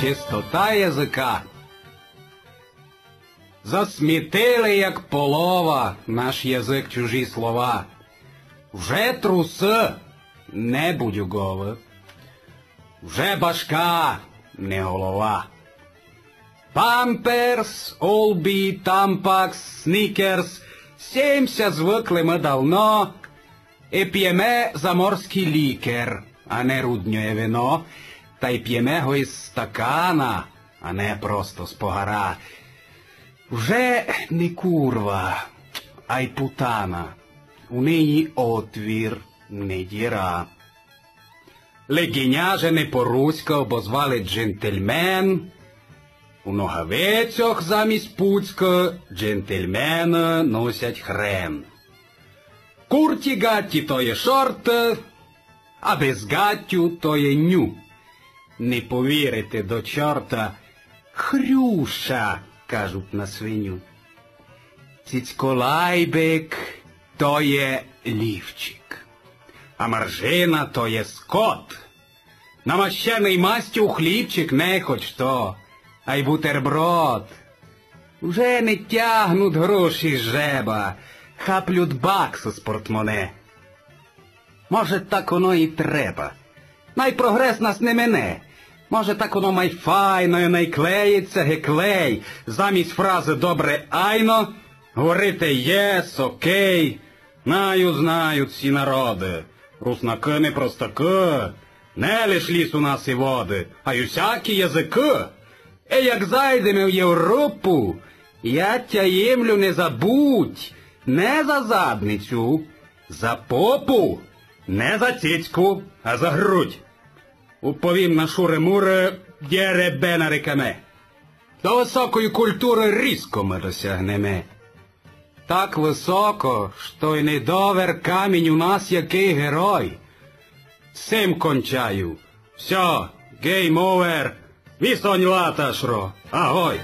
чистота язика. Засмітили, як полова, наш язик чужі слова. Вже труси, не будюгови. Вже башка, не голова. Памперс, Олбі, Тампакс, Снікерс, сімся звикли ми давно, і п'єме заморський лікер, а не рудньоє вино, та й п'єме його із стакана, а не просто з погара. Вже не курва, а й путана, у неї отвір, не діра. Легіня же не по-руська, бо звали джентльмен, у ногавицях замість пуцька джентльмени носять хрен. Курті гатті то є шорти, а без гаттю то є ню. Не повірите до чорта, хрюша, кажуть на свиню. Цицьколайбик то є лівчик, а маржина то є скот. Намащений мастю хлібчик не хоч то а й бутерброд. Вже не тягнуть гроші з жеба, хаплють баксу з портмоне. Може, так воно і треба. Найпрогрес нас не мене. Може, так воно майфайно і найклеїться геклей. Замість фрази добре айно говорити єс, окей. Знаю, знають всі народи. Руснаки не простаки. Не лиш ліс у нас і води, а й усякі язики. Е, як зайдемо в Європу, я тяємлю не забудь, не за задницю, за попу, не за цицьку, а за грудь. Уповім на шуре-муре, дєребе рекаме. До високої культури різко ми досягнеме. Так високо, що й не довер камінь у нас який герой. Сим кончаю. Все, гейм овер. вісонь латашро, Ahoj!